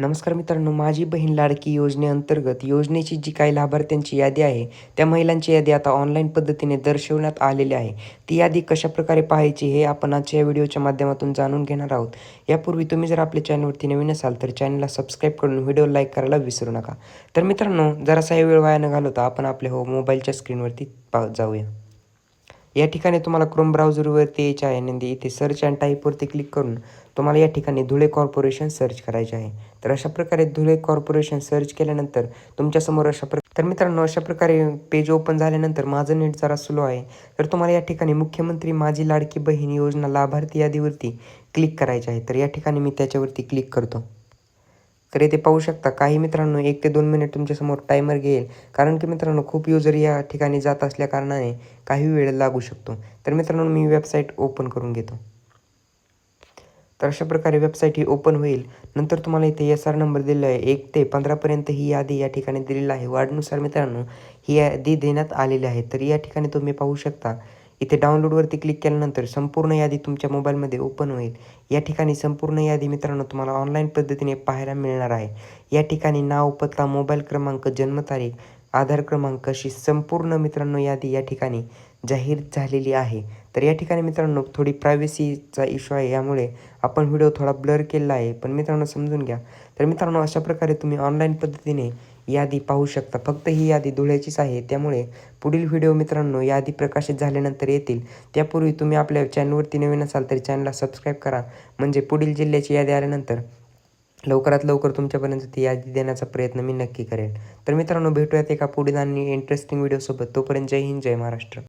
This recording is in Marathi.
नमस्कार मित्रांनो माझी बहीण लाडकी योजनेअंतर्गत योजनेची जी काही लाभार्थ्यांची यादी आहे त्या महिलांची यादी आता ऑनलाईन पद्धतीने दर्शवण्यात आलेली आहे. ती यादी कशाप्रकारे पाहायची हे आपण आजच्या या व्हिडिओच्या माध्यमातून जाणून घेणार आहोत. यापूर्वी तुम्ही जर आपल्या चॅनलवरती नवीन असाल तर चॅनलला सबस्क्राईब करून व्हिडिओ लाईक करायला विसरू नका. तर मित्रांनो जरासा हे वेळ वाया न घालवता आपण आपल्या हो मोबाईलच्या स्क्रीनवरती पा जाऊया. या ठिकाणी तुम्हाला क्रोम ब्राउझरवरती यायचे आहे आणि इथे सर्च अँड टाईपवरती क्लिक करून तुम्हाला या ठिकाणी धुळे कॉर्पोरेशन सर्च करायचे आहे. तर अशा प्रकारे धुळे कॉर्पोरेशन सर्च केल्यानंतर तुमच्यासमोर अशा प्र तर मित्रांनो अशा प्रकारे पेज ओपन झाल्यानंतर माझं नेट जरा स्लो आहे. तर तुम्हाला या ठिकाणी मुख्यमंत्री माझी लाडकी बहीण योजना लाभार्थी यादीवरती क्लिक करायचे आहे. तर या ठिकाणी मी त्याच्यावरती क्लिक करतो. तर इथे पाहू शकता काही मित्रांनो एक ते दोन मिनिट तुमच्यासमोर टायमर घेईल. कारण की मित्रांनो खूप युजर या ठिकाणी जात असल्या कारणाने काही वेळ लागू शकतो. तर मित्रांनो मी वेबसाईट ओपन करून घेतो. तर अशा प्रकारे वेबसाईट ही ओपन होईल. नंतर तुम्हाला इथे एस आर नंबर दिलेला आहे. एक ते पंधरापर्यंत ही यादी या ठिकाणी दिलेली आहे. वाढनुसार मित्रांनो ही यादी देण्यात आलेली आहे. तर या ठिकाणी तुम्ही पाहू शकता इथे डाउनलोडवरती क्लिक केल्यानंतर संपूर्ण यादी तुमच्या मोबाईलमध्ये ओपन होईल. या ठिकाणी संपूर्ण यादी मित्रांनो तुम्हाला ऑनलाईन पद्धतीने पाहायला मिळणार आहे. या ठिकाणी नाव पत्ता मोबाईल क्रमांक जन्मतारीख आधार क्रमांक अशी संपूर्ण मित्रांनो यादी या ठिकाणी जाहीर झालेली आहे. तर या ठिकाणी मित्रांनो थोडी प्रायव्हसीचा इश्यू आहे यामुळे आपण व्हिडिओ थोडा ब्लर केला आहे पण मित्रांनो समजून घ्या. तर मित्रांनो अशा प्रकारे तुम्ही ऑनलाईन पद्धतीने यादी पाहू शकता. फक्त ही यादी धुळ्याचीच आहे त्यामुळे पुढील व्हिडिओ मित्रांनो यादी प्रकाशित झाल्यानंतर येतील. त्यापूर्वी तुम्ही आपल्या चॅनलवरती नवीन असाल तरी चॅनलला सबस्क्राईब करा. म्हणजे पुढील जिल्ह्याची यादी आल्यानंतर लवकरात लवकर तुमच्यापर्यंत ती यादी देण्याचा प्रयत्न मी नक्की करेन. तर मित्रांनो भेटूयात एका पुढील आणि इंटरेस्टिंग व्हिडिओसोबत तोपर्यंत जय हिंद जय महाराष्ट्र.